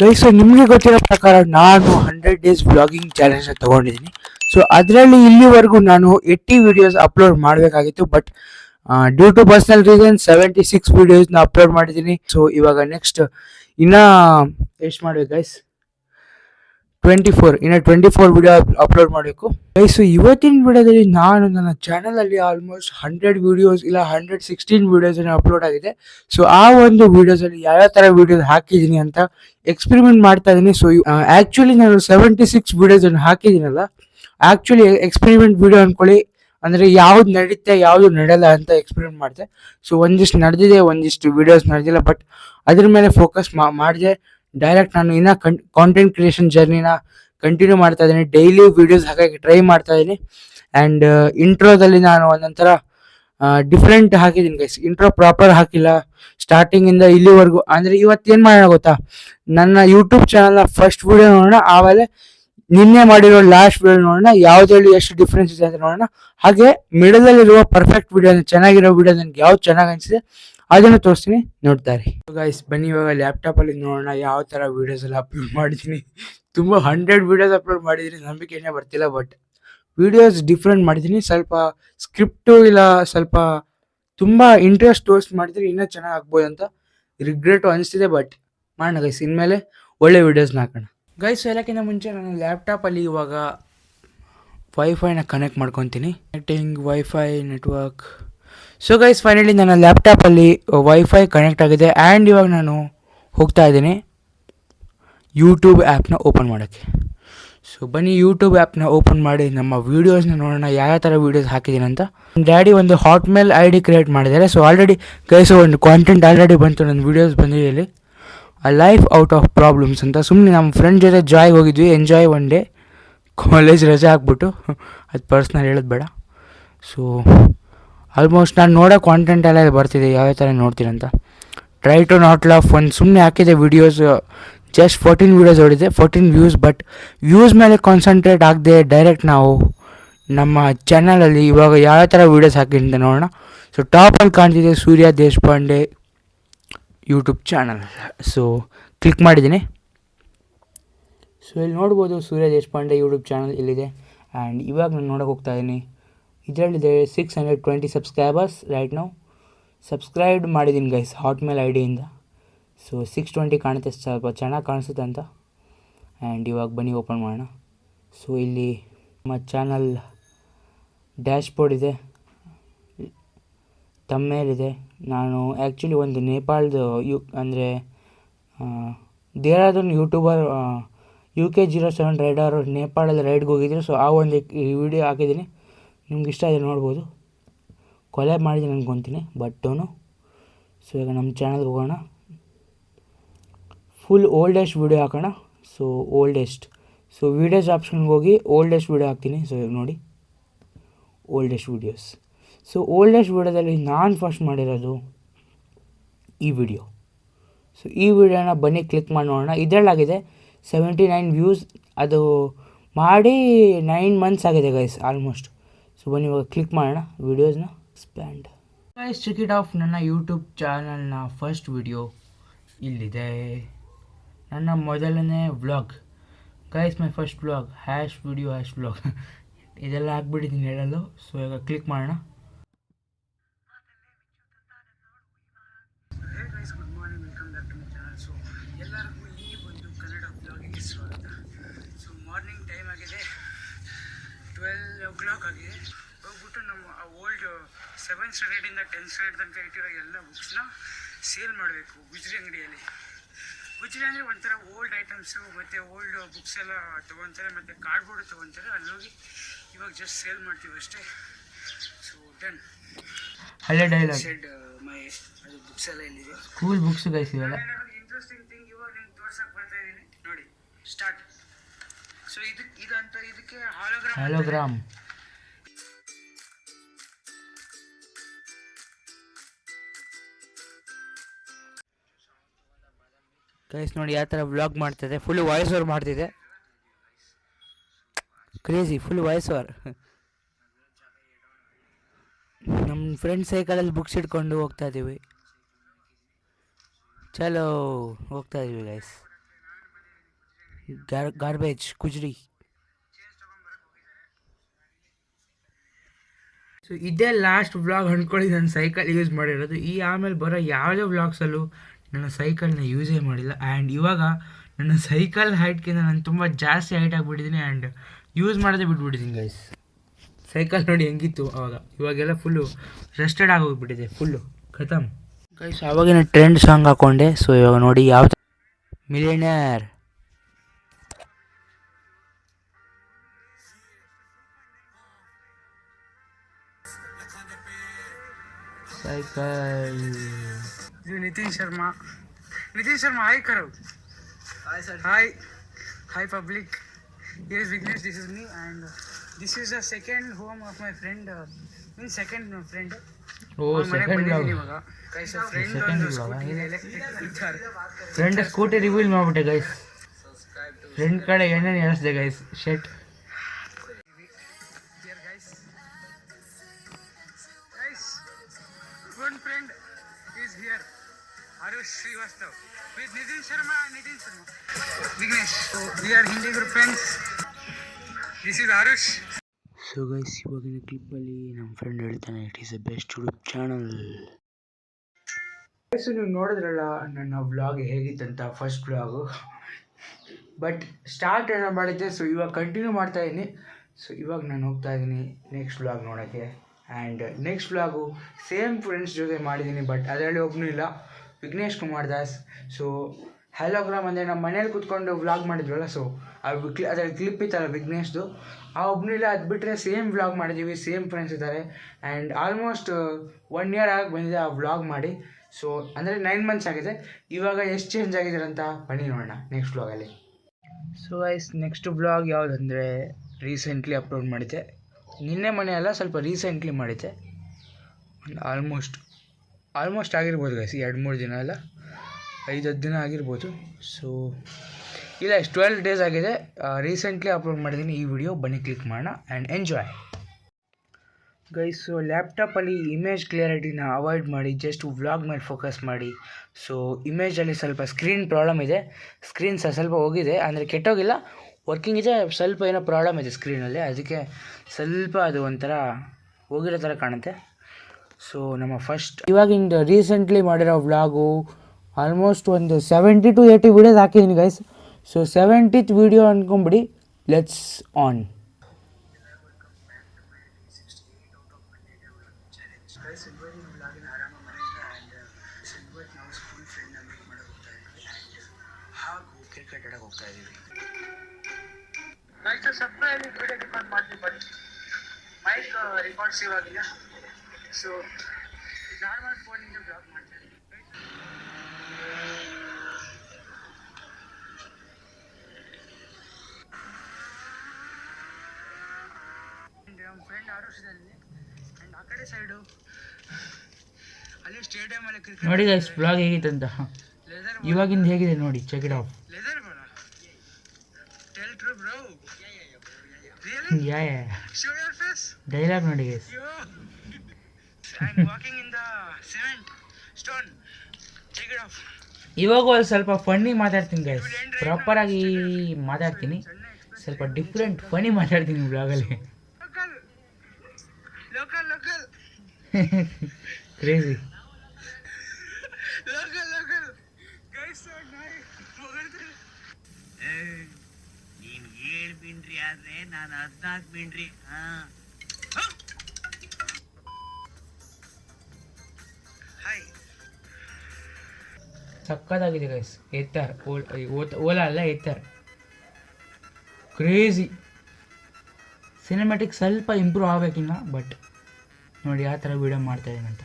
Guys ನಿಮಗೆ ಗೊತ್ತಿರೋ ಪ್ರಕಾರ ನಾನು ಹಂಡ್ರೆಡ್ ಡೇಸ್ ಬ್ಲಾಗಿಂಗ್ ಚಾಲೆಂಜ್ ತಗೊಂಡಿದ್ದೀನಿ. ಸೊ ಅದರಲ್ಲಿ ಇಲ್ಲಿವರೆಗೂ ನಾನು ಏಯ್ಟಿ ವಿಡಿಯೋಸ್ ಅಪ್ಲೋಡ್ ಮಾಡಬೇಕಾಗಿತ್ತು but due to personal reason seventy six ವಿಡಿಯೋಸ್ನ upload ಮಾಡಿದ್ದೀನಿ. ಸೊ ಇವಾಗ ನೆಕ್ಸ್ಟ್ ಇನ್ನೂ, ಎಷ್ಟು ಮಾಡ್ಬೇಕು ಗೈಸ್ ಟ್ವೆಂಟಿ ಫೋರ್ ಇನ್ನು ಟ್ವೆಂಟಿ ಫೋರ್ ವಿಡಿಯೋ ಅಪ್ಲೋಡ್ ಮಾಡಬೇಕು. ಸೊ ಇವತ್ತಿನ ವಿಡಿಯೋದಲ್ಲಿ ನಾನು ನನ್ನ ಚಾನಲಲ್ಲಿ ಆಲ್ಮೋಸ್ಟ್ ಹಂಡ್ರೆಡ್ ವಿಡಿಯೋಸ್ ಇಲ್ಲ ಹಂಡ್ರೆಡ್ ಸಿಕ್ಸ್ಟೀನ್ ವಿಡಿಯೋಸ್ ಅಪ್ಲೋಡ್ ಆಗಿದೆ. ಸೊ ಆ ಒಂದು ವಿಡಿಯೋಸಲ್ಲಿ ಯಾವ್ಯಾವ ಥರ ವಿಡಿಯೋಸ್ ಹಾಕಿದ್ದೀನಿ ಅಂತ ಎಕ್ಸ್ಪೆರಿಮೆಂಟ್ ಮಾಡ್ತಾ ಇದ್ದೀನಿ. ಸೊ ಆ್ಯಕ್ಚುಲಿ ನಾನು ಸೆವೆಂಟಿ ಸಿಕ್ಸ್ ವಿಡಿಯೋಸನ್ನು ಹಾಕಿದ್ದೀನಲ್ಲ. ಆ್ಯಕ್ಚುಲಿ ಎಕ್ಸ್ಪೆರಿಮೆಂಟ್ ವಿಡಿಯೋ ಅಂದ್ಕೊಳ್ಳಿ ಅಂದರೆ ಯಾವ್ದು ನಡೀತೆ, ಯಾವುದು ನಡೆಯಲ್ಲ ಅಂತ ಎಕ್ಸ್ಪೆರಿಮೆಂಟ್ ಮಾಡಿದೆ. ಸೊ ಒಂದಿಷ್ಟು ನಡೆದಿದೆ, ಒಂದಿಷ್ಟು ವಿಡಿಯೋಸ್ ನಡೆದಿಲ್ಲ. ಬಟ್ ಅದ್ರ ಮೇಲೆ ಫೋಕಸ್ ಮಾಡಿದೆ. ಡೈರೆಕ್ಟ್ ನಾನು ಇನ್ನ ಕಾಂಟೆಂಟ್ ಕ್ರಿಯೇಷನ್ ಜರ್ನಿನ ಕಂಟಿನ್ಯೂ ಮಾಡ್ತಾ ಇದ್ದೀನಿ. ಡೈಲಿ ವಿಡಿಯೋಸ್ ಹಾಕಕ್ಕೆ ಟ್ರೈ ಮಾಡ್ತಾ ಇದ್ದೀನಿ. ಆ್ಯಂಡ್ ಇಂಟ್ರೋದಲ್ಲಿ ನಾನು ಒಂದೊಂಥರ ಡಿಫ್ರೆಂಟ್ ಹಾಕಿದ್ದೀನಿ ಗೈಸ್ ಇಂಟ್ರೋ ಪ್ರಾಪರ್ ಹಾಕಿಲ್ಲ. ಸ್ಟಾರ್ಟಿಂಗಿಂದ ಇಲ್ಲಿವರೆಗೂ, ಅಂದರೆ ಇವತ್ತು ಏನು ಮಾಡೋಣ ಗೊತ್ತಾ? ನನ್ನ ಯೂಟ್ಯೂಬ್ ಚಾನಲ್ನ ಫಸ್ಟ್ ವಿಡಿಯೋ ನೋಡೋಣ, ಆಮೇಲೆ ನಿನ್ನೆ ಮಾಡಿರೋ ಲಾಸ್ಟ್ ವಿಡಿಯೋ ನೋಡೋಣ, ಯಾವುದ್ರಲ್ಲಿ ಎಷ್ಟು ಡಿಫ್ರೆನ್ಸ್ ಇದೆ ಅಂತ ನೋಡೋಣ. ಹಾಗೆ ಮಿಡಲಲ್ಲಿರುವ ಪರ್ಫೆಕ್ಟ್ ವಿಡಿಯೋ ಚೆನ್ನಾಗಿರೋ ವಿಡಿಯೋ ನನಗೆ ಯಾವ್ದು ಚೆನ್ನಾಗಿ ಅನಿಸಿದೆ ಅದನ್ನು ತೋರಿಸ್ತೀನಿ ನೋಡ್ತಾರೆ ಗಾಯ್ಸ್ ಬನ್ನಿ, ಇವಾಗ ಲ್ಯಾಪ್ಟಾಪಲ್ಲಿ ನೋಡೋಣ ಯಾವ ಥರ ವೀಡಿಯೋಸ್ ಎಲ್ಲ ಅಪ್ಲೋಡ್ ಮಾಡಿದ್ದೀನಿ. ತುಂಬ ಹಂಡ್ರೆಡ್ ವೀಡಿಯೋಸ್ ಅಪ್ಲೋಡ್ ಮಾಡಿದ್ದೀನಿ, ನಂಬಿಕೆನೇ ಬರ್ತಿಲ್ಲ ಬಟ್ ವೀಡಿಯೋಸ್ ಡಿಫ್ರೆಂಟ್ ಮಾಡಿದ್ದೀನಿ. ಸ್ವಲ್ಪ ಸ್ಕ್ರಿಪ್ಟು ಇಲ್ಲ, ಸ್ವಲ್ಪ ತುಂಬ ಇಂಟ್ರೆಸ್ಟ್ ತೋರಿಸಿ ಮಾಡಿದ್ರೆ ಇನ್ನೂ ಚೆನ್ನಾಗಿ ಆಗ್ಬೋದು ಅಂತ ರಿಗ್ರೆಟು ಅನಿಸ್ತಿದೆ ಬಟ್ ಮಾಡೋಣ ಗೈಸ್ ಇನ್ಮೇಲೆ ಒಳ್ಳೆ ವೀಡಿಯೋಸ್ನ ಹಾಕೋಣ. ಗೈಸ್ ಎಲ್ಲಕ್ಕಿಂತ ಮುಂಚೆ ನಾನು ಲ್ಯಾಪ್ಟಾಪಲ್ಲಿ ಇವಾಗ ವೈಫೈನ ಕನೆಕ್ಟ್ ಮಾಡ್ಕೊತೀನಿ. Netting wifi network so guys finally ನನ್ನ ಲ್ಯಾಪ್ಟಾಪಲ್ಲಿ ವೈಫೈ ಕನೆಕ್ಟ್ ಆಗಿದೆ ಆ್ಯಂಡ್ ಇವಾಗ ನಾನು ಹೋಗ್ತಾ ಇದ್ದೀನಿ ಯೂಟ್ಯೂಬ್ ಆ್ಯಪ್ನ ಓಪನ್ ಮಾಡೋಕ್ಕೆ. ಸೊ ಬನ್ನಿ ಯೂಟ್ಯೂಬ್ ಆ್ಯಪ್ನ ಓಪನ್ ಮಾಡಿ ನಮ್ಮ ವೀಡಿಯೋಸ್ನ ನೋಡೋಣ, ಯಾವ ಥರ ವೀಡಿಯೋಸ್ ಹಾಕಿದ್ದೀನಿ ಅಂತ. ಡ್ಯಾಡಿ ಒಂದು ಹಾಟ್ಮೇಲ್ ಐ ಡಿ ಕ್ರಿಯೇಟ್ ಮಾಡಿದ್ದಾರೆ. ಸೊ ಆಲ್ರೆಡಿ ಗೈಸ್ ಒಂದು ಕಾಂಟೆಂಟ್ ಆಲ್ರೆಡಿ ಬಂತು ನನ್ನ ವೀಡಿಯೋಸ್ ಬಂದಿದೆ ಇಲ್ಲಿ ಲೈಫ್ ಔಟ್ ಆಫ್ ಪ್ರಾಬ್ಲಮ್ಸ್ ಅಂತ. ಸುಮ್ಮನೆ ನಮ್ಮ ಫ್ರೆಂಡ್ ಜೊತೆ ಜಾಯ್ಗೆ ಹೋಗಿದ್ವಿ ಎಂಜಾಯ್ ಒನ್ ಡೇ ಕಾಲೇಜ್ ರಜೆ ಹಾಕ್ಬಿಟ್ಟು ಅದು ಪರ್ಸ್ನಲ್ ಹೇಳೋದು ಬೇಡ. ಸೊ ಆಲ್ಮೋಸ್ಟ್ ನಾನು ನೋಡೋ ಕಾಂಟೆಂಟ್ ಎಲ್ಲ ಬರ್ತಿದೆ ಯಾವ ಥರ ನೋಡ್ತೀರಂತ ಟ್ರೈ ಟು ನಾಟ್ ಲಾಫ್ ಒಂದು ಸುಮ್ಮನೆ ಹಾಕಿದೆ ವೀಡಿಯೋಸ್ ಜಸ್ಟ್ ಫೋರ್ಟೀನ್ ವೀಡಿಯೋಸ್ ಹೊಡಿದೆ ಫೋರ್ಟೀನ್ ವ್ಯೂಸ್ ಬಟ್ ವ್ಯೂಸ್ ಮೇಲೆ ಕಾನ್ಸಂಟ್ರೇಟ್ ಆಗದೆ ಡೈರೆಕ್ಟ್ ನಾವು ನಮ್ಮ ಚಾನಲಲ್ಲಿ ಇವಾಗ ಯಾವ ಥರ ವೀಡಿಯೋಸ್ ಹಾಕಿದ್ದೆ ನೋಡೋಣ. ಸೊ ಟಾಪಲ್ಲಿ ಕಾಣ್ತಿದೆ Surya Deshpande YouTube channel so click ಮಾಡಿದ್ದೀನಿ. ಸೊ ಇಲ್ಲಿ ನೋಡ್ಬೋದು ಸೂರ್ಯ ದೇಶಪಾಂಡೆ ಯೂಟ್ಯೂಬ್ ಚಾನಲ್ ಇಲ್ಲಿದೆ ಆ್ಯಂಡ್ ಇವಾಗ ನಾನು ನೋಡೋಕೆ ಹೋಗ್ತಾ ಇದ್ದೀನಿ. ಇದರಲ್ಲಿದೆ six hundred twenty subscribers right ನಾವು ಸಬ್ಸ್ಕ್ರೈಬ್ ಮಾಡಿದ್ದೀನಿ ಗೈಸ್ ಹಾಟ್ಮೇಲ್ ಐ ಡಿಯಿಂದ ಸೊ ಸಿಕ್ಸ್ ಟ್ವೆಂಟಿ ಕಾಣುತ್ತೆ ಸ್ವಲ್ಪ ಚೆನ್ನಾಗಿ ಕಾಣಿಸುತ್ತೆ ಅಂತ. ಆ್ಯಂಡ್ ಇವಾಗ ಬನ್ನಿ ಓಪನ್ ಮಾಡೋಣ. ಸೊ ಇಲ್ಲಿ ನಮ್ಮ ಚಾನಲ್ ಡ್ಯಾಶ್ ಬೋರ್ಡ್ ಇದೆ. ತಮ್ಮೇಲಿದೆ ನಾನು ಆ್ಯಕ್ಚುಲಿ ಒಂದು ನೇಪಾಳದ ಯು ಅಂದರೆ Dehradun YouTuber U K zero seven rider ನೇಪಾಳಲ್ಲಿ ರೈಡ್ಗೆ ಹೋಗಿದ್ರು. ಸೊ ಆ ಒಂದು ಈ ವಿಡಿಯೋ ಹಾಕಿದ್ದೀನಿ. ನಿಮ್ಗೆ ಇಷ್ಟ ಆದರೆ ನೋಡ್ಬೋದು. ಕೊಲೆ ಮಾಡಿದ್ದೀನಿ ಅನ್ಕೊತೀನಿ ಬಟ್ಟೋನು ಸೊ ಈಗ ನಮ್ಮ ಚಾನಲ್ಗೆ ಹೋಗೋಣ. ಫುಲ್ ಓಲ್ಡೆಸ್ಟ್ ವೀಡಿಯೋ ಹಾಕೋಣ. ಸೊ ಓಲ್ಡೆಸ್ಟ್ ಸೊ ವೀಡಿಯೋಸ್ ಆಪ್ಷನ್ಗೆ ಹೋಗಿ ಓಲ್ಡೆಸ್ಟ್ ವೀಡಿಯೋ ಹಾಕ್ತೀನಿ. ಸೊ ಈಗ ನೋಡಿ. ಓಲ್ಡೆಸ್ಟ್ ವೀಡಿಯೋಸ್ ಸೊ ಓಲ್ಡೆಸ್ಟ್ ವೀಡಿಯೋದಲ್ಲಿ ನಾನು ಫಸ್ಟ್ ಮಾಡಿರೋದು ಈ ವಿಡಿಯೋ ಸೊ ಈ ವಿಡಿಯೋನ ಬನ್ನಿ ಕ್ಲಿಕ್ ಮಾಡಿ ನೋಡೋಣ. ಇದರಲ್ಲಾಗಿದೆ ಸೆವೆಂಟಿ ನೈನ್ ವ್ಯೂಸ್ ಅದು ಮಾಡಿ ನೈನ್ ಮಂತ್ಸ್ ಆಗಿದೆ ಗೈಸ್ ಆಲ್ಮೋಸ್ಟ್ ಸೊ ಬನ್ನಿ, ಇವಾಗ ಕ್ಲಿಕ್ ಮಾಡೋಣ. ವೀಡಿಯೋಸ್ನ ಸ್ಪ್ಯಾಂಡ್ ಗೈಸ್ ಚೆಕ್ ಇಟ್ ಆಫ್ ನನ್ನ ಯೂಟ್ಯೂಬ್ ಚಾನಲ್ನ ಫಸ್ಟ್ ವಿಡಿಯೋ ಇಲ್ಲಿದೆ. ನನ್ನ ಮೊದಲನೇ vlog guys my first vlog hash video hash vlog ಇದೆಲ್ಲ ಹಾಕ್ಬಿಟ್ಟಿದ್ದೀನಿ ಹೇಳಲು. ಸೊ ಈಗ ಕ್ಲಿಕ್ ಮಾಡೋಣ guys good morning welcome back to my channel so ಎಲ್ಲರಿಗೂ ಈ ಒಂದು ಕನ್ನಡ ಬ್ಲಾಗಿಗೆ ಸ್ವಾಗತ ಸೊ ಮಾರ್ನಿಂಗ್ ಟೈಮ್ ಆಗಿದೆ ಟ್ವೆಲ್ ಓ ಕ್ಲಾಕ್ ಆಗಿ ಹೋಗ್ಬಿಟ್ಟು ನಮ್ಮ ಆ ಓಲ್ಡ್ ಸೆವೆಂತ್ ಸ್ಟ್ಯಾಂಡರ್ಡಿಂದ ಟೆಂತ್ ಸ್ಟ್ಯಾಂಡರ್ಡ್ ತನಕ ಇಟ್ಟಿರೋ ಎಲ್ಲ ಬುಕ್ಸ್ನ ಸೇಲ್ ಮಾಡಬೇಕು ಗುಜ್ರಿ ಅಂಗಡಿಯಲ್ಲಿ. ಗುಜ್ರಿ ಅಂದರೆ ಒಂಥರ ಓಲ್ಡ್ ಐಟಮ್ಸು ಮತ್ತು ಓಲ್ಡ್ ಬುಕ್ಸ್ ಎಲ್ಲ ತೊಗೊತಾರೆ ಮತ್ತು ಕಾರ್ಡ್ಬೋರ್ಡ್ ತೊಗೊತಾರೆ. ಅಲ್ಲಿ ಹೋಗಿ ಇವಾಗ ಜಸ್ಟ್ ಸೇಲ್ ಮಾಡ್ತೀವಿ ಅಷ್ಟೇ. ಸೊ ಡನ್ ಹಳೆ ಡೈಲಾಗ್ ಸೆಡ್ ಮೈ ಅದು ಬುಕ್ಸ್ ಎಲ್ಲ ಇಲ್ಲಿದೆ ಸ್ಕೂಲ್ ಬುಕ್ಸ್ ಗೈಸ್ ಇವೆಲ್ಲ. ಇಂಟ್ರೆಸ್ಟಿಂಗ್ ಥಿಂಗ್ ಇವಾಗ ನಿಮ್ಗೆ ತೋರ್ಸಕ್ಕೆ ಬರ್ತಾ ಇದ್ದೀನಿ. ನೋಡಿ ಸ್ಟಾರ್ಟ್ ಸೊ ಇದು ಇದಂತ ಇದಕ್ಕೆ ಹಾಲೋಗ್ರಾಮ್ ಹಾಲೋಗ್ರಾಮ್ ಗೈಸ್ ನೋಡಿ ಯಾವ ಥರ ವ್ಲಾಗ್ ಮಾಡ್ತಿದೆ. ಫುಲ್ ವಾಯ್ಸ್ ಓವರ್ ಮಾಡ್ತಿದೆ. ಕ್ರೇಜಿ ಫುಲ್ ವಾಯ್ಸ್ ಓವರ್ ನಮ್ಮ ಫ್ರೆಂಡ್ ಸೈಕಲಲ್ಲಿ ಬುಕ್ಸ್ ಇಟ್ಕೊಂಡು ಹೋಗ್ತಾ ಇದ್ದೀವಿ ಚಲೋ ಹೋಗ್ತಾ ಇದ್ದೀವಿ ಗೈಸ್ ಗಾರ್ಬೇಜ್ ಕುಜ್ರಿ. ಸೊ ಇದೇ ಲಾಸ್ಟ್ ವ್ಲಾಗ್ ಅಂದ್ಕೊಳ್ಳಿ ನಾನು ಸೈಕಲ್ ಯೂಸ್ ಮಾಡಿರೋದು. ಈ ಆಮೇಲೆ ಬರೋ ಯಾವುದೇ ವ್ಲಾಗ್ಸಲ್ಲೂ ನನ್ನ ಸೈಕಲ್ನ ಯೂಸೇ ಮಾಡಿಲ್ಲ. ಆ್ಯಂಡ್ ಇವಾಗ ನನ್ನ ಸೈಕಲ್ ಹೈಟ್ಗಿಂತ ನಾನು ತುಂಬ ಜಾಸ್ತಿ ಹೈಟ್ ಆಗಿಬಿಟ್ಟಿದ್ದೀನಿ ಆ್ಯಂಡ್ ಯೂಸ್ ಮಾಡೋದೇ ಬಿಟ್ಬಿಟ್ಟಿದ್ದೀನಿ ಗೈಸ್ ಸೈಕಲ್ ನೋಡಿ ಹೆಂಗಿತ್ತು ಅವಾಗ. ಇವಾಗೆಲ್ಲ ಫುಲ್ಲು ರೆಸ್ಟೆಡ್ ಆಗೋಗ್ಬಿಟ್ಟಿದೆ ಫುಲ್ಲು ಖತಮ್ ಗೈಸ್ ಅವಾಗಿನ ಟ್ರೆಂಡ್ ಸಾಂಗ್ ಹಾಕ್ಕೊಂಡೆ ಸೊ ಇವಾಗ ನೋಡಿ ಯಾವ ಮಿಲಿಯನರ್ ಸೈಕಲ್ ಇದು Nitin Sharma. Nitin Sharma hi Karo. Hi sir hi hi public is Vignesh this is me and this is the second home of my friend ಮನೆಗ್ second friend friend Scooty reveal ಮಾಡ್ಬಿಟ್ಟೆ guys friend ಕಡೆ ಏನೇನು ಹೇಳಿಸ್ದೆ guys ಶೆಟ್ Arush Srivastav, with Nitin Sharma and Nitin Sharma. Vignesh, so we are Hindi group friends. This is Arush. So guys ಇವಾಗಿನ ಕ್ಲಿಪ್ಪಲ್ಲಿ ನಮ್ಮ friend ಹೇಳ್ತಾನೆ it is a best YouTube channel so ನೀವು ನೋಡಿದ್ರಲ್ಲ ನನ್ನ ವ್ಲಾಗ್ ಹೇಗಿತ್ತಂತ ಫಸ್ಟ್ ವ್ಲಾಗು ಬಟ್ ಸ್ಟಾರ್ಟ್ ಏನೋ ಮಾಡಿದ್ದೆ ಸೊ ಇವಾಗ ಕಂಟಿನ್ಯೂ ಮಾಡ್ತಾ ಇದ್ದೀನಿ ಸೊ ಇವಾಗ ನಾನು ಹೋಗ್ತಾ ಇದ್ದೀನಿ ನೆಕ್ಸ್ಟ್ ವ್ಲಾಗ್ ನೋಡೋಕ್ಕೆ and next vlog same friends ಜೊತೆ ಮಾಡಿದ್ದೀನಿ ಬಟ್ ಅದರಲ್ಲಿ ಒಬ್ಬನೂ ಇಲ್ಲ ವಿಘ್ನೇಶ್ ಕುಮಾರ್ ದಾಸ್. ಸೊ ಹ್ಯಾಲೋಗ್ರಾಮ್ ಅಂದರೆ ನಮ್ಮ ಮನೇಲಿ ಕೂತ್ಕೊಂಡು ವ್ಲಾಗ್ ಮಾಡಿದ್ವಲ್ಲ ಸೊ ಆ ಅದರಲ್ಲಿ ಕ್ಲಿಪ್ ಇತ್ತಲ್ಲ ವಿಘ್ನೇಶ್ದು, ಆ ಒಬ್ಬನಿಲ್ಲ ಅದು ಬಿಟ್ಟರೆ ಸೇಮ್ ವ್ಲಾಗ್ ಮಾಡಿದ್ದೀವಿ ಸೇಮ್ ಫ್ರೆಂಡ್ಸ್ ಇದ್ದಾರೆ ಆ್ಯಂಡ್ ಆಲ್ಮೋಸ್ಟ್ ಒನ್ ಇಯರ್ ಆಗಿ ಬಂದಿದೆ ಆ ವ್ಲಾಗ್ ಮಾಡಿ. ಸೊ ಅಂದರೆ ನೈನ್ ಮಂತ್ಸ್ ಆಗಿದೆ. ಇವಾಗ ಎಷ್ಟು ಚೇಂಜ್ ಆಗಿದ್ದಾರೆ ಅಂತ ಬನ್ನಿ ನೋಡೋಣ ನೆಕ್ಸ್ಟ್ ವ್ಲಾಗಲ್ಲಿ ಸೊ ಐಸ್ ನೆಕ್ಸ್ಟ್ ಬ್ಲಾಗ್ ಯಾವುದಂದರೆ ರೀಸೆಂಟ್ಲಿ ಅಪ್ಲೋಡ್ ಮಾಡಿದ್ದೆ. ನಿನ್ನೆ ಮನೆ ಅಲ್ಲ ಸ್ವಲ್ಪ ರೀಸೆಂಟ್ಲಿ ಮಾಡಿದ್ದೆ. ಆಲ್ಮೋಸ್ಟ್ ಆಲ್ಮೋಸ್ಟ್ ಆಗಿರ್ಬೋದು ಗೈಸ್ ಎರಡು ಮೂರು ದಿನ ಅಲ್ಲ ಐದು ಹತ್ತು ದಿನ ಆಗಿರ್ಬೋದು. ಸೊ ಇಲ್ಲ ಟ್ವೆಲ್ ಡೇಸ್ ಆಗಿದೆ. ರೀಸೆಂಟ್ಲಿ ಅಪ್ಲೋಡ್ ಮಾಡಿದ್ದೀನಿ ಈ ವಿಡಿಯೋ ಬನ್ನಿ ಕ್ಲಿಕ್ ಮಾಡೋಣ ಆ್ಯಂಡ್ ಎಂಜಾಯ್ ಗೈಸ್ ಲ್ಯಾಪ್ಟಾಪಲ್ಲಿ ಇಮೇಜ್ ಕ್ಲಿಯರಿಟಿನ ಅವಾಯ್ಡ್ ಮಾಡಿ ಜಸ್ಟ್ ವ್ಲಾಗ್ ಮೇಲೆ ಫೋಕಸ್ ಮಾಡಿ. ಸೊ ಇಮೇಜಲ್ಲಿ ಸ್ವಲ್ಪ ಸ್ಕ್ರೀನ್ ಪ್ರಾಬ್ಲಮ್ ಇದೆ. ಸ್ಕ್ರೀನ್ ಸಹ ಸ್ವಲ್ಪ ಹೋಗಿದೆ, ಅಂದರೆ ಕೆಟ್ಟೋಗಿಲ್ಲ. ವರ್ಕಿಂಗ್ ಇದೆ ಸ್ವಲ್ಪ ಏನೋ ಪ್ರಾಬ್ಲಮ್ ಇದೆ ಸ್ಕ್ರೀನಲ್ಲಿ ಅದಕ್ಕೆ ಸ್ವಲ್ಪ ಅದು ಒಂಥರ ಹೋಗಿರೋ ಥರ ಕಾಣುತ್ತೆ. ಸೊ ನಮ್ಮ ಫಸ್ಟ್ ಇವಾಗಿಂದ ರೀಸೆಂಟ್ಲಿ ಮಾಡಿರೋ ವ್ಲಾಗು ಆಲ್ಮೋಸ್ಟ್ ಒಂದು ಸೆವೆಂಟಿ ಟು ಏಯ್ಟಿ ವೀಡಿಯೋಸ್ ಹಾಕಿದ್ದೀನಿ ಗೈಸ್ ಸೊ ಸೆವೆಂಟಿತ್ ವೀಡಿಯೋ ಅಂದ್ಕೊಂಬಿಡಿ ಲೆಟ್ಸ್ ಆನ್ Guys, ಇವತ್ತಿನ ಬ್ಲಾಗಿನ ಆರಾಮ ಮನೆಯಿಂದ ಆ್ಯಂಡ್ ಇವತ್ತು ನಾವು ಸ್ಕೂಲ್ ಫ್ರೆಂಡ್ನ ಮೀಟ್ ಮಾಡಕ್ಕೆ ಹೋಗ್ತಾ ಇದ್ದೀವಿ ಆ್ಯಂಡ್ ಹಾಗೂ ಕ್ರಿಕೆಟ್ ಆಡಕ್ಕೆ ಹೋಗ್ತಾ ಇದ್ದೀವಿ ಆಯ್ತು ಸಬ್ಸ್ಕ್ರೈಬ್ ವಿಡಿಯೋ ರೆಕಾರ್ಡ್ ಮಾಡ್ತೀವಿ ಬಟ್ ಮೈಕ್ ರೆಕಾರ್ಡ್ಸ್ ಇವಾಗಿಲ್ಲ ಸೊ ನಾರ್ಮಲ್ ಫೋನಿಂದ ಬ್ಲಾಗ್ ಮಾಡ್ತಾ ಇದ್ದೀವಿ ನಮ್ಮ ಫ್ರೆಂಡ್ ಆರುಷ್ ಇದ್ದಾನೆ ಆ್ಯಂಡ್ ಆ ಕಡೆ ಸೈಡು ಅಲ್ಲಿ ಸ್ಟೇಡಿಯಮಲ್ಲಿ ಕ್ರಿಕೆಟ್ ನೋಡಿ ಗೈಸ್ ಬ್ಲಾಗ್ ಹೇಗಿದೆ ಲೆದರ್ ಇವಾಗಿಂದ ಹೇಗಿದೆ ನೋಡಿ check it off leather bro tell true bro really yeah show your face dialogue ನೋಡಿ ಗೈಸ್ ಇವಾಗ ಒಂದು ಸ್ವಲ್ಪ ಫನ್ನಿ ಮಾತಾಡ್ತೀನಿ ಗೈಸ್ ಪ್ರಾಪರಾಗಿ ಮಾತಾಡ್ತೀನಿ. ಸ್ವಲ್ಪ ಡಿಫ್ರೆಂಟ್ ಫನಿ ಮಾತಾಡ್ತೀನಿ ಬ್ಲಾಗಲ್ಲಿ ಲೋಕಲ್ ಲೋಕಲ್ ಲೋಕಲ್ ಕ್ರೇಜಿ ನೀನ್ ಏಳ್ ಪಿಂಡ್ರಿ ಆದ್ರೆ ನಾನು ಹದ್ನಾಲ್ಕು ಪಿಂಡ್ರಿ ಹಾ. ಸಕ್ಕತ್ತಾಗಿದೆ ಗೈಸ್ ಎತ್ತರ್. ಓಲಾ ಅಲ್ಲ ಎತ್ತರ್. ಕ್ರೇಜಿ ಸಿನಿಮ್ಯಾಟಿಕ್ ಸ್ವಲ್ಪ ಇಂಪ್ರೂವ್ ಆಗಬೇಕಿನ್ನ ಬಟ್ ನೋಡಿ ಯಾವ ಥರ ವೀಡಿಯೋ ಮಾಡ್ತಾ ಇದ್ದೀನಿ ಅಂತ.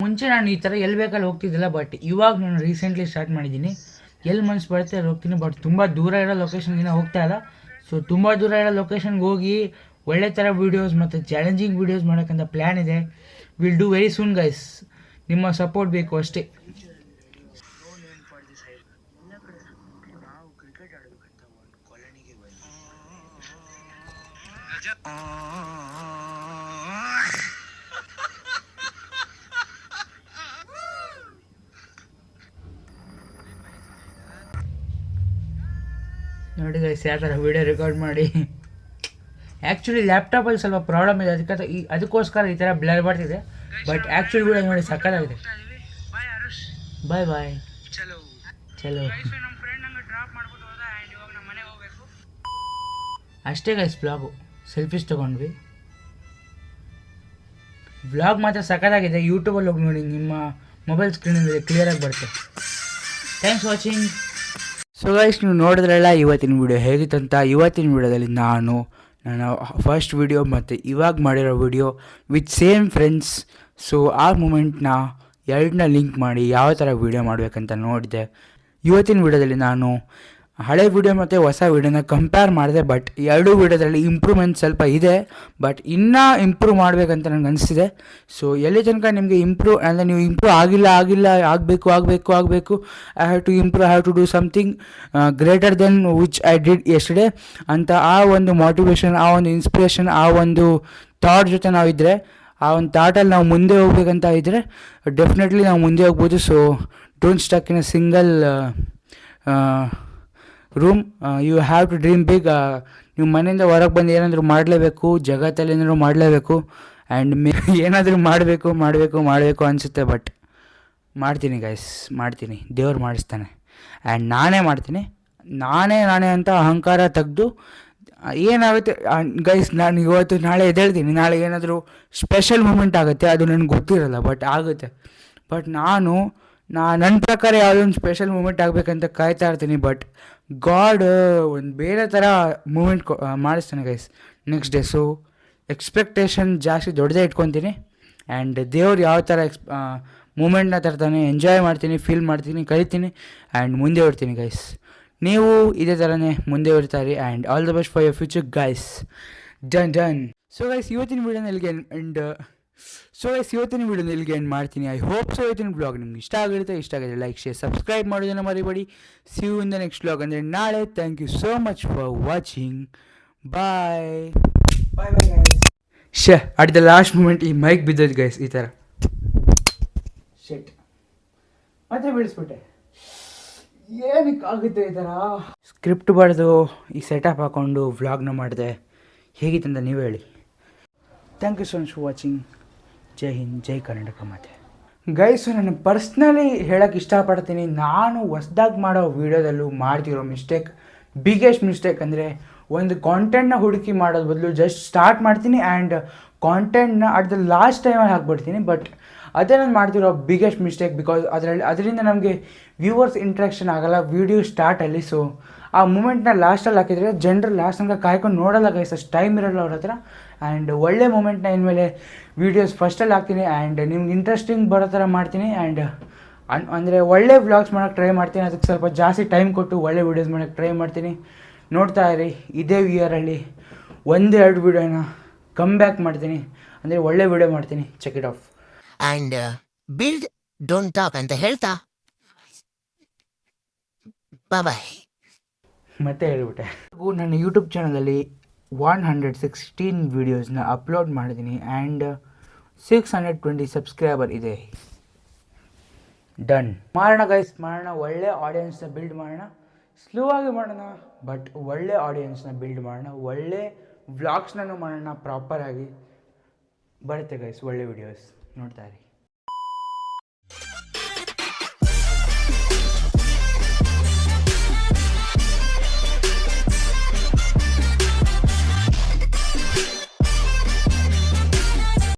ಮುಂಚೆ ನಾನು ಈ ಥರ ಎಲ್ಲಿ ಬೇಕಲ್ಲಿ ಹೋಗ್ತಿದ್ದಿಲ್ಲ ಬಟ್ ಇವಾಗ ನಾನು ರೀಸೆಂಟ್ಲಿ ಸ್ಟಾರ್ಟ್ ಮಾಡಿದ್ದೀನಿ. ಎಲ್ಲಿ ಮನ್ಸು ಬರುತ್ತೆ ಅಲ್ಲಿ ಹೋಗ್ತೀನಿ ಬಟ್ ತುಂಬ ದೂರ ಇರೋ ಲೊಕೇಶನ್ಗಿನ ಹೋಗ್ತಾ ಇಲ್ಲ. ಸೊ ತುಂಬ ದೂರ ಇರೋ ಲೊಕೇಶನ್ಗೆ ಹೋಗಿ ಒಳ್ಳೆ ಥರ ವೀಡಿಯೋಸ್ ಮತ್ತು ಚಾಲೆಂಜಿಂಗ್ ವೀಡಿಯೋಸ್ ಮಾಡೋಕ್ಕಂತ ಪ್ಲ್ಯಾನ್ ಇದೆ. Will do very soon guys ನಿಮ್ಮ ಸಪೋರ್ಟ್ ಬೇಕು ಅಷ್ಟೇ no name for this side ಎಲ್ಲ ಕಡೆ ನಾವು ಕ್ರಿಕೆಟ್ ಆಡಬೇಕಂತ ಒಂದು ಕಾಲೋನಿಗೆ ಬಂದ್ವಿ ನೋಡಿ ಗೈಸ್ ಯಾವ ಥರ ವಿಡಿಯೋ ರೆಕಾರ್ಡ್ ಮಾಡಿ. ಆ್ಯಕ್ಚುಲಿ ಲ್ಯಾಪ್ಟಾಪಲ್ಲಿ ಸ್ವಲ್ಪ ಪ್ರಾಬ್ಲಮ್ ಇದೆ. ಅದಕ್ಕೆ ಈ ಅದಕ್ಕೋಸ್ಕರ ಈ ಥರ ಬ್ಲರ್ ಬರ್ತಿದೆ ಬಟ್ ಆ್ಯಕ್ಚುಲಿ ವೀಡಿಯೋ ನೋಡಿ ಸಕ್ಕತ್ತಾಗಿದೆ ಬಾಯ್ ಬಾಯ್ ಚಲೋ. ಚಲೋ. ಅಷ್ಟೇ ಗೈಸ್ ಬ್ಲಾಗು ಸೆಲ್ಫೀಸ್ ತೊಗೊಂಡ್ವಿ. ಬ್ಲಾಗ್ ಮಾತ್ರ ಸಕ್ಕತ್ತಾಗಿದೆ ಯೂಟ್ಯೂಬಲ್ಲಿ ಹೋಗಿ ನೋಡಿ ನಿಮ್ಮ ಮೊಬೈಲ್ ಸ್ಕ್ರೀನಲ್ಲಿ ಕ್ಲಿಯರಾಗಿ ಬರುತ್ತೆ. ಥ್ಯಾಂಕ್ಸ್ ವಾಚಿಂಗ್ ಸೊ ಗೈಸ್ ನೀವು ನೋಡಿದ್ರಲ್ಲ, ಇವತ್ತಿನ ವಿಡಿಯೋ ಹೇಗಿತ್ತಂತ ಇವತ್ತಿನ ವಿಡಿಯೋದಲ್ಲಿ ನಾನು ನನ್ನ ಫಸ್ಟ್ ವಿಡಿಯೋ ಮತ್ತು ಇವಾಗ ಮಾಡಿರೋ video with same friends so ಆ ಮೂಮೆಂಟ್ನ ಎರಡನ್ನ ಲಿಂಕ್ ಮಾಡಿ ಯಾವ ಥರ ವಿಡಿಯೋ ಮಾಡಬೇಕಂತ ನೋಡಿದೆ. ಇವತ್ತಿನ ವಿಡಿಯೋದಲ್ಲಿ ನಾನು ಹಳೆ ವಿಡಿಯೋ ಮತ್ತು ಹೊಸ ವಿಡಿಯೋನ ಕಂಪೇರ್ ಮಾಡಿದೆ ಬಟ್ ಎರಡೂ ವಿಡಿಯೋದಲ್ಲಿ ಇಂಪ್ರೂವ್ಮೆಂಟ್ ಸ್ವಲ್ಪ ಇದೆ ಬಟ್ ಇನ್ನೂ ಇಂಪ್ರೂವ್ ಮಾಡಬೇಕಂತ ನನಗೆ ಅನಿಸ್ತಿದೆ. ಸೊ ಎಲ್ಲಿ ತನಕ ನಿಮಗೆ ಇಂಪ್ರೂವ್ ಅಂದರೆ ನೀವು ಇಂಪ್ರೂವ್ ಆಗಿಲ್ಲ ಆಗಿಲ್ಲ, ಆಗಬೇಕು ಆಗಬೇಕು ಆಗಬೇಕು I have to improve I have to do something greater than which I did ಎಸ್ಟೇ ಅಂತ ಆ ಒಂದು ಮೋಟಿವೇಶನ್ ಆ ಒಂದು ಇನ್ಸ್ಪಿರೇಷನ್ ಆ ಒಂದು ಥಾಟ್ ಜೊತೆ ನಾವಿದ್ದರೆ ಆ ಒಂದು ಥಾಟಲ್ಲಿ ನಾವು ಮುಂದೆ ಹೋಗ್ಬೇಕಂತ ಇದ್ದರೆ ಡೆಫಿನೆಟ್ಲಿ ನಾವು ಮುಂದೆ ಹೋಗ್ಬೋದು. So don't stuck in a single room you have to dream big ನೀವು ಮನೆಯಿಂದ ಹೊರಗೆ ಬಂದು ಏನಾದರೂ ಮಾಡಲೇಬೇಕು, ಜಗತ್ತಲ್ಲಿ ಏನಾದರೂ ಮಾಡಲೇಬೇಕು ಆ್ಯಂಡ್ ಮೇ ಏನಾದರೂ ಮಾಡಬೇಕು ಮಾಡಬೇಕು ಮಾಡಬೇಕು ಅನಿಸುತ್ತೆ ಬಟ್ ಮಾಡ್ತೀನಿ ಗೈಸ್ ಮಾಡ್ತೀನಿ. ದೇವ್ರು ಮಾಡಿಸ್ತಾನೆ. ಆ್ಯಂಡ್ ನಾನೇ ಮಾಡ್ತೀನಿ. ನಾನೇ ನಾನೇ ಅಂತ ಅಹಂಕಾರ ತೆಗೆದು, ಏನಾಗುತ್ತೆ ಗೈಸ್ ನಾನು ಇವತ್ತು ನಾಳೆ ಎದ್ದೇಳ್ತೀನಿ. ನಾಳೆ ಏನಾದರೂ ಸ್ಪೆಷಲ್ ಮೂಮೆಂಟ್ ಆಗುತ್ತೆ, ಅದು ನನಗೆ ಗೊತ್ತಿರಲ್ಲ ಬಟ್ ಆಗುತ್ತೆ. ಬಟ್ ನಾನು ನಾ ನನ್ನ ಪ್ರಕಾರ ಯಾವುದೊಂದು ಸ್ಪೆಷಲ್ ಮೂಮೆಂಟ್ ಆಗಬೇಕಂತ ಕಾಯ್ತಾ ಇರ್ತೀನಿ ಬಟ್ ಗಾಡ್ ಒಂದು ಬೇರೆ ಥರ ಮೂಮೆಂಟ್ ಮಾಡಿಸ್ತಾನೆ guys next day so expectation ಜಾಸ್ತಿ ದೊಡ್ಡದೇ ಇಟ್ಕೊತೀನಿ ಆ್ಯಂಡ್ ದೇವ್ರು ಯಾವ ಥರ ಎಕ್ಸ್ ಮೂಮೆಂಟ್ನ ತರ್ತಾನೆ ಎಂಜಾಯ್ ಮಾಡ್ತೀನಿ ಫೀಲ್ ಮಾಡ್ತೀನಿ ಕಲಿತೀನಿ ಆ್ಯಂಡ್ ಮುಂದೆ ಹೊಡ್ತೀನಿ ಗೈಸ್ ನೀವು ಇದೇ ಥರನೇ ಮುಂದೆ ಹೊರ್ತಾರೆ and all the best for your future guys done done so guys ಇವತ್ತಿನ ವೀಡಿಯೋನ ಇಲ್ಲಿಗೆ ಸೊ ಎಸ್ ಇವತ್ತಿನ ವೀಡಿಯೋ ಇಲ್ಲಿಗೆ ಎಂಡ್ ಮಾಡ್ತೀನಿ? ಐ ಹೋಪ್ ಸೊ ಇವತ್ತಿನ ಬ್ಲಾಗ್ ನಿಮ್ಗೆ ಇಷ್ಟ ಆಗಿರುತ್ತೆ. ಇಷ್ಟ ಆಗಿದ್ರೆ ಲೈಕ್ ಶೇರ್ ಸಬ್ಸ್ಕ್ರೈಬ್ ಮಾಡೋದನ್ನ ಮರಿಬೇಡಿ. See you in the next blog ಅಂದರೆ ನಾಳೆ. Thank you so much for watching bye bye bye ಶೇ ಅಟ್ ದ ಲಾಸ್ಟ್ ಮೂಮೆಂಟ್ ಈ ಮೈಕ್ ಬಿದ್ದೋದು ಗೈಸ್ ಈ ಥರ ಶೆಟ್ ಮತ್ತೆ ಏನಕ್ಕೆ ಏನಕ್ಕಾಗುತ್ತೆ ಈ ಥರ ಸ್ಕ್ರಿಪ್ಟ್ ಬರೆದು ಈ ಸೆಟಪ್ ಹಾಕ್ಕೊಂಡು ವ್ಲಾಗ್ನ ಮಾಡಿದೆ. ಹೇಗಿತ್ತಂತ ನೀವು ಹೇಳಿ. Thank you so much for watching ಜೈ ಹಿಂದ್, ಜೈ ಕರ್ನಾಟಕ ಮಾತೆ. ಗೈಸು ನಾನು ಪರ್ಸ್ನಲಿ ಹೇಳೋಕ್ಕೆ ಇಷ್ಟಪಡ್ತೀನಿ. ನಾನು ಹೊಸ್ದಾಗಿ ಮಾಡೋ ವೀಡಿಯೋದಲ್ಲೂ ಮಾಡ್ತಿರೋ ಮಿಸ್ಟೇಕ್ ಬಿಗ್ಗೆಸ್ಟ್ ಮಿಸ್ಟೇಕ್ ಅಂದರೆ ಒಂದು ಕಾಂಟೆಂಟ್ನ ಹುಡುಕಿ ಮಾಡೋದು ಬದಲು ಜಸ್ಟ್ ಸ್ಟಾರ್ಟ್ ಮಾಡ್ತೀನಿ ಆ್ಯಂಡ್ ಕಾಂಟೆಂಟ್ನ ಅಟ್ ದ ಲಾಸ್ಟ್ ಟೈಮಲ್ಲಿ ಹಾಕ್ಬಿಡ್ತೀನಿ. ಬಟ್ ಅದೇ ನಾನು ಮಾಡ್ತಿರೋ ಬಿಗ್ಗೆಸ್ಟ್ ಮಿಸ್ಟೇಕ್ ಬಿಕಾಸ್ ಅದರಲ್ಲಿ ಅದರಿಂದ ನಮಗೆ ವ್ಯೂವರ್ಸ್ ಇಂಟ್ರ್ಯಾಕ್ಷನ್ ಆಗೋಲ್ಲ ವೀಡಿಯೋ ಸ್ಟಾರ್ಟಲ್ಲಿ ಸೊ ಆ ಮೂಮೆಂಟ್ನ ಲಾಸ್ಟಲ್ಲಿ ಹಾಕಿದರೆ ಜನರು ಲಾಸ್ಟ್ ತನಕ ಕಾಯ್ಕೊಂಡು ನೋಡಲ್ಲ ಗೈಸ್ ಅಷ್ಟು ಟೈಮ್ ಇರಲ್ಲ ಅವ್ರ ಹತ್ರ. ಆ್ಯಂಡ್ ಒಳ್ಳೆ ಮೂಮೆಂಟ್ನ ಇನ್ಮೇಲೆ ವೀಡಿಯೋಸ್ ಫಸ್ಟಲ್ಲಿ ಹಾಕ್ತೀನಿ ಆ್ಯಂಡ್ ನಿಮ್ಗೆ ಇಂಟ್ರೆಸ್ಟಿಂಗ್ ಬರೋ ಥರ ಮಾಡ್ತೀನಿ ಆ್ಯಂಡ್ ಅನ್, ಅಂದರೆ ಒಳ್ಳೆ ವ್ಲಾಗ್ಸ್ ಮಾಡೋಕೆ ಟ್ರೈ ಮಾಡ್ತೀನಿ. ಅದಕ್ಕೆ ಸ್ವಲ್ಪ ಜಾಸ್ತಿ ಟೈಮ್ ಕೊಟ್ಟು ಒಳ್ಳೆ ವೀಡಿಯೋಸ್ ಮಾಡೋಕ್ಕೆ ಟ್ರೈ ಮಾಡ್ತೀನಿ. ನೋಡ್ತಾ ಇರಿ, ಇದೇ ಇಯರಲ್ಲಿ ಒಂದೆರಡು ವೀಡಿಯೋನ ಕಮ್ ಬ್ಯಾಕ್ ಮಾಡ್ತೀನಿ. ಅಂದರೆ ಒಳ್ಳೆ ವೀಡಿಯೋ ಮಾಡ್ತೀನಿ. Check it off and build don't talk ಅಂತ ಹೇಳ್ತಾ? ಬಾಯ್ ಮತ್ತೆ ಹೇಳ್ಬಿಟ್ಟೆ. ಹಾಗೂ ನನ್ನ ಯೂಟ್ಯೂಬ್ ಚಾನಲಲ್ಲಿ ಒನ್ ಹಂಡ್ರೆಡ್ ಸಿಕ್ಸ್ಟೀನ್ ವೀಡಿಯೋಸ್ನ ಅಪ್ಲೋಡ್ ಮಾಡಿದ್ದೀನಿ and six hundred twenty subscriber ಇದೆ. ಡನ್ ಮಾಡೋಣ ಗೈಸ್ ಮಾಡೋಣ ಒಳ್ಳೆ ಆಡಿಯನ್ಸ್ನ ಬಿಲ್ಡ್ ಮಾಡೋಣ. ಸ್ಲೋ ಆಗಿ ಮಾಡೋಣ ಬಟ್ ಒಳ್ಳೆ ಆಡಿಯನ್ಸ್ನ ಬಿಲ್ಡ್ ಮಾಡೋಣ. ಒಳ್ಳೆ ವ್ಲಾಗ್ಸ್ನೂ ಮಾಡೋಣ ಪ್ರಾಪರಾಗಿ ಬರುತ್ತೆ ಗೈಸ್ ಒಳ್ಳೆ ವಿಡಿಯೋಸ್ ನೋಡ್ತಾ ಇರಿ.